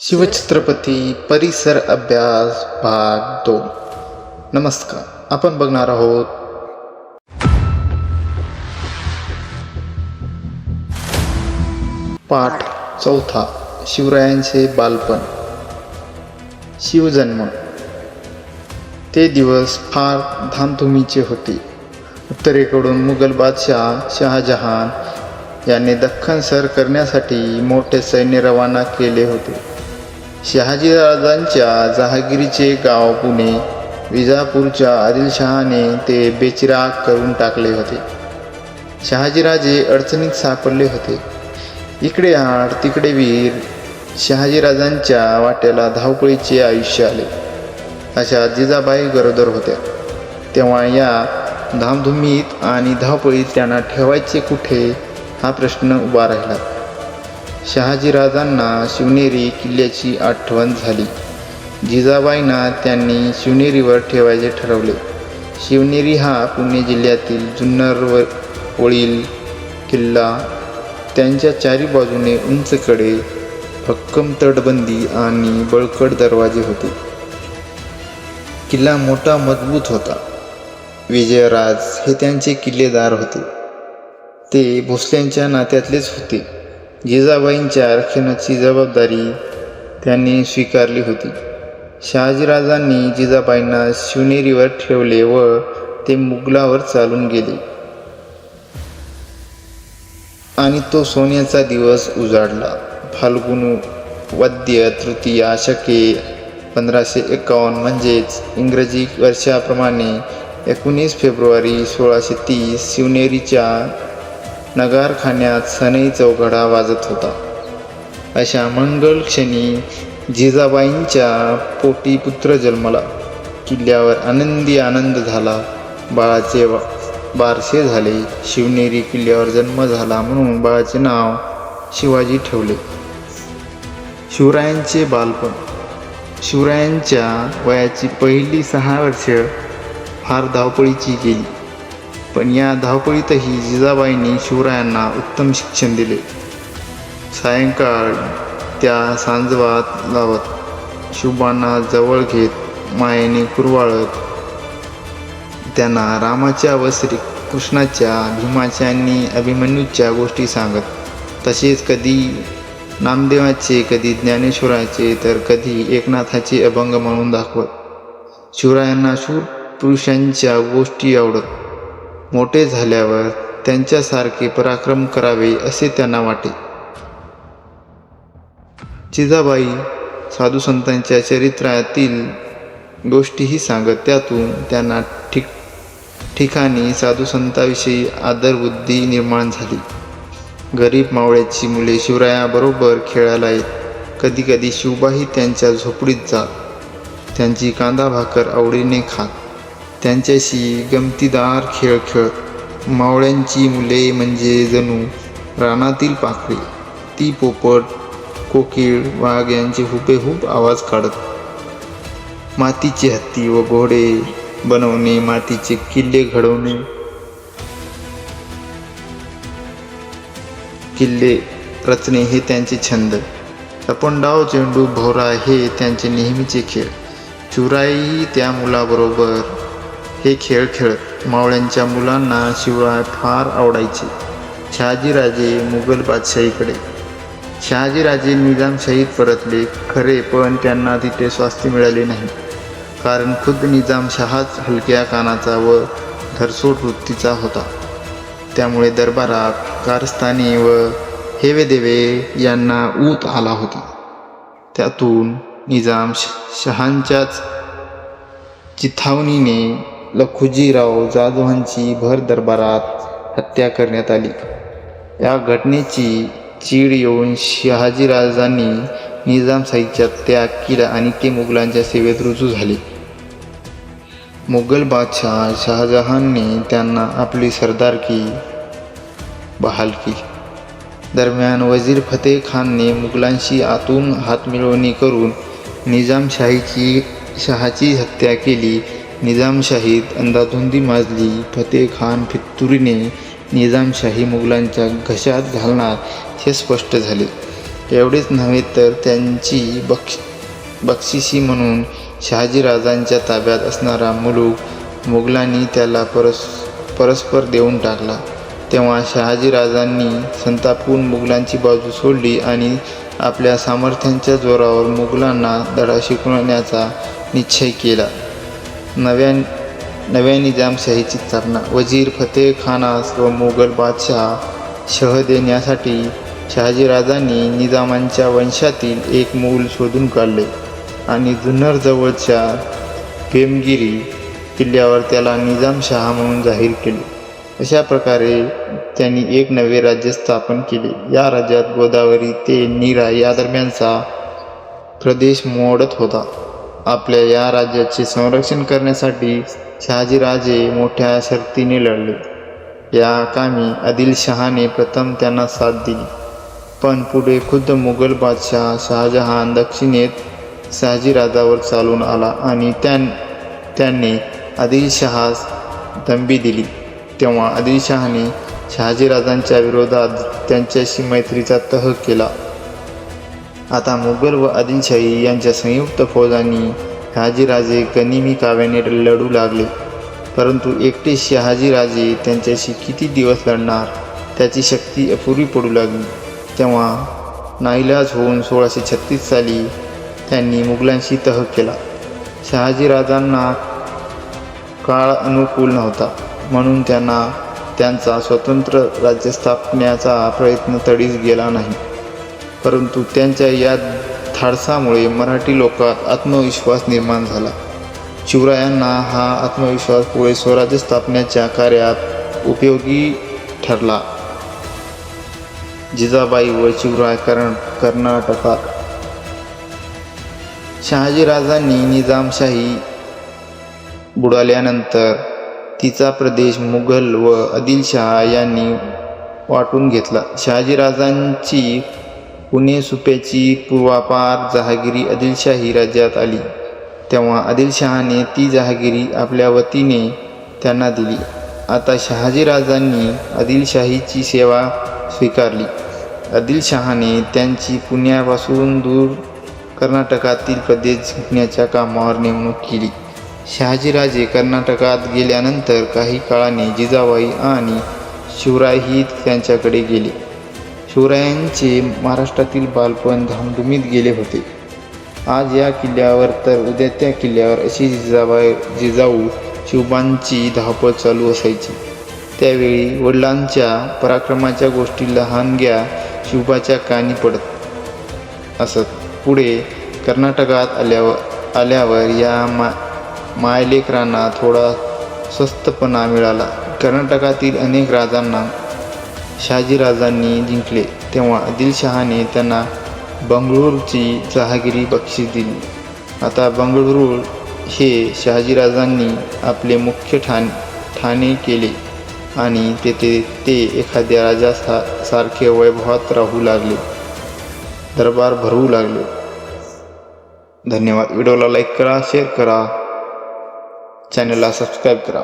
शिवछत्रपती परिसर अभ्यास भाग दोन. नमस्कार आपण बघणार आहोत. पाठ चौथा शिवरायांचे बालपण. शिवजन्म. ते दिवस फार धामधुमीचे होते. उत्तरेकडून मुघल बादशाह शहाजहान याने दख्खन सर करण्यासाठी मोठे सैन्य रवाना केले होते. शहाजीराजांच्या जहागिरीचे गाव पुणे विजापूरच्या आदिलशहाने ते बेचिराग करून टाकले होते. शहाजीराजे अडचणीत सापडले होते. इकडे आड तिकडे वीर शहाजीराजांच्या वाट्याला धावपळीचे आयुष्य आले. अशा जिजाबाई गरोदर होत्या. तेव्हा या धामधुमीत आणि धावपळीत त्यांना ठेवायचे कुठे हा प्रश्न उभा राहिला. शहाजीराजांना शिवनेरी किल्ल्याची आठवण झाली. जिजाबाईंना त्यांनी शिवनेरीवर ठेवायचे ठरवले. शिवनेरी हा पुणे जिल्ह्यातील जुन्नर वळील किल्ला. त्यांच्या चारी बाजूने उंचकडे भक्कम तटबंदी आणि बळकट दरवाजे होते. किल्ला मोठा मजबूत होता. विजयराज हे त्यांचे किल्लेदार होते. ते भोसल्यांच्या नात्यातलेच होते. जिजाबाईंच्या आरक्षणाची जबाबदारी त्यांनी स्वीकारली होती. शहाजीराजांनी जिजाबाईंना शिवनेरीवर ठेवले व ते मुघलावर चालून गेले. आणि तो सोन्याचा दिवस उजाडला. फाल्गुन वद्य तृतीया शके पंधराशे एकावन्न म्हणजेच इंग्रजी वर्षाप्रमाणे एकोणीस फेब्रुवारी सोळाशे तीस शिवनेरीच्या नगारखान्यात सनई चौघडा वाजत होता. अशा मंगल क्षणी जिजाबाईंच्या पोटी पुत्र जन्मला. किल्ल्यावर आनंदी आनंद झाला. बाळाचे बारसे झाले. शिवनेरी किल्ल्यावर जन्म झाला म्हणून बाळाचे नाव शिवाजी ठेवले. शिवरायांचे बालपण. शिवरायांच्या वयाची पहिली सहा वर्ष फार धावपळीची गेली. पण या धावपळीतही जिजाबाईंनी शिवरायांना उत्तम शिक्षण दिले. सायंकाळ त्या सांजवात लावत शुभांना जवळ घेत मायेने कुरवाळत त्यांना रामाच्या व श्री कृष्णाच्या भीमाच्या आणि अभिमन्यूच्या गोष्टी सांगत. तसेच कधी नामदेवाचे कधी ज्ञानेश्वराचे तर कधी एकनाथाचे अभंग म्हणून दाखवत. शिवरायांना शूर पुरुषांच्या गोष्टी आवडत. मोठे झाल्यावर त्यांच्यासारखे पराक्रम करावे असे त्यांना वाटे. जिजाबाई साधू संतांच्या चरित्रातील गोष्टीही सांगत त्यातून त्यांना ठिक ठिकाणी साधू संतांविषयी आदरबुद्धी निर्माण झाली. गरीब मावळ्याची मुले शिवरायाबरोबर खेळायला येत. कधीकधी शिवबाही त्यांच्या झोपडीत जात. त्यांची कांदा भाकर आवडीने खात. त्यांच्याशी गमतीदार खेळ खेळत मावळ्यांची मुले म्हणजे जणू रानातील पाखरे. ती पोपट कोकिळ वाघ यांचे हुबेहूब आवाज काढत. मातीचे हत्ती व घोडे बनवणे मातीचे किल्ले घडवणे. किल्ले रचणे हे त्यांचे छंद. लपंडाव चेंडू भोवरा हे त्यांचे नेहमीचे खेळ. चुराई त्या मुलाबरोबर हे खेळ खेळत मावळ्यांच्या मुलांना शिवराय फार आवडायचे. शहाजीराजे मुघल बादशाहीकडे. शहाजीराजे निजामशाहीत परतले खरे पण त्यांना तिथे स्वास्थ्य मिळाले नाही. कारण खुद्द निजामशहाच हलक्या कानाचा व धरसोड वृत्तीचा होता. त्यामुळे दरबारात कारस्थानी व हेवेदेवे यांना ऊत आला होता. त्यातून निजाम श- शहांच्याच चिथावणीने लखुजीराव जाधवांची भर दरबारात हत्या करण्यात आली. या घटनेची चीड येऊन शहाजीराजांनी निजामशाहीचा त्याग केला आणि ते मुघलांच्या सेवेत रुजू झाले. मुघल बादशाह शहाजहानने त्यांना आपली सरदारकी बहाल केली. दरम्यान वजीर फतेह खानने मुघलांशी आतून हातमिळवणी करून निजामशाहीची शहाची हत्या केली. निजामशाहीत अंदाधुंदी माजली फतेह खान फित्तुरीने निजामशाही मुघलांच्या घशात घालणार हे स्पष्ट झाले. एवढेच नव्हे तर त्यांची बक्ष बक्षिशी म्हणून शहाजीराजांच्या ताब्यात असणारा मुलूक मुघलांनी त्याला परस परस्पर देऊन टाकला. तेव्हा शहाजीराजांनी संतापून मुघलांची बाजू सोडली आणि आपल्या सामर्थ्यांच्या जोरावर मुघलांना धडा शिकवण्याचा निश्चय केला. नव्या नव्या निजामशाहीची स्थापना वजीर फतेह खानास व मोगल बादशाह शह देण्यासाठी शहाजीराजांनी निजामांच्या वंशातील एक मूल शोधून काढले आणि जुन्नरजवळच्या पेमगिरी किल्ल्यावर त्याला निजामशहा म्हणून जाहीर केले. अशा प्रकारे त्यांनी एक नवे राज्य स्थापन केले. या राज्यात गोदावरी ते नीरा या दरम्यानचा प्रदेश मोडत होता. आपल्या या राज्याचे संरक्षण करण्यासाठी शहाजीराजे मोठ्या शर्तीने लढले. या कामी आदिलशहाने प्रथम त्यांना साथ दिली. पण पुढे खुद्द मुघल बादशाह शहाजहान दक्षिणेत शहाजीराजावर चालून आला आणि त्यां त्यांनी आदिलशहास दंबी दिली. तेव्हा आदिलशहाने शहाजीराजांच्या विरोधात त्यांच्याशी मैत्रीचा तह केला. आता मुघल व आदिलशाही यांच्या संयुक्त फौजांनी शहाजीराजे कनिमी काव्याने लढू लागले. परंतु एकटे शहाजीराजे त्यांच्याशी किती दिवस लढणार त्याची शक्ती अपुरी पडू लागली. तेव्हा नाईलाज होऊन सोळाशे छत्तीस साली त्यांनी मुघलांशी तह केला. शहाजीराजांना काळ अनुकूल नव्हता म्हणून त्यांना त्यांचा स्वतंत्र राज्य स्थापण्याचा प्रयत्न तडीस गेला नाही. परंतु त्यांच्या या धाडसामुळे मराठी लोकात आत्मविश्वास निर्माण झाला. शिवरायांना हा आत्मविश्वास पुढे स्वराज्य स्थापनेच्या कार्यात उपयोगी ठरला. जिजाबाई व शिवराय कर्ण कर्नाटकात. शहाजीराजांनी निजामशाही बुडाल्यानंतर तिचा प्रदेश मुघल व आदिलशहा यांनी वाटून घेतला. शहाजीराजांची पुणे सुप्याची पूर्वापार जहागिरी आदिलशाही राज्यात आली. तेव्हा आदिलशहाने ती जहागिरी आपल्या वतीने त्यांना दिली. आता शहाजीराजांनी आदिलशाहीची सेवा स्वीकारली. आदिलशहाने त्यांची पुण्यापासून दूर कर्नाटकातील प्रदेश जिंकण्याच्या कामावर नेमणूक केली. शहाजीराजे कर्नाटकात गेल्यानंतर काही काळाने जिजाबाई आणि शिवरायही त्यांच्याकडे गेले. शिवरायांचे महाराष्ट्रातील बालपण धामधुमीत गेले होते. आज या किल्ल्यावर तर उद्या त्या किल्ल्यावर अशी जिजाबाई जिजाऊ शिवबांची धावपळ चालू असायची. त्यावेळी वडिलांच्या पराक्रमाच्या गोष्टी लहानग्या शिवबाच्या कानी पडत असत. पुढे कर्नाटकात आल्यावर आल्यावर या मा मायलेकरांना थोडा स्वस्तपणा मिळाला. कर्नाटकातील अनेक राजांना शहाजीराजांनी जिंकले तेव्हा आदिलशहाने त्यांना बंगळूरची जहागिरी बक्षीस दिली. आता बंगळुरू हे शहाजीराजांनी आपले मुख्य ठाण ठाणे केले आणि तेथे ते एखाद्या राजा सा सारखे वैभवात राहू लागले दरबार भरवू लागले. धन्यवाद. व्हिडिओला लाईक करा शेअर करा. चॅनलला सबस्क्राईब करा.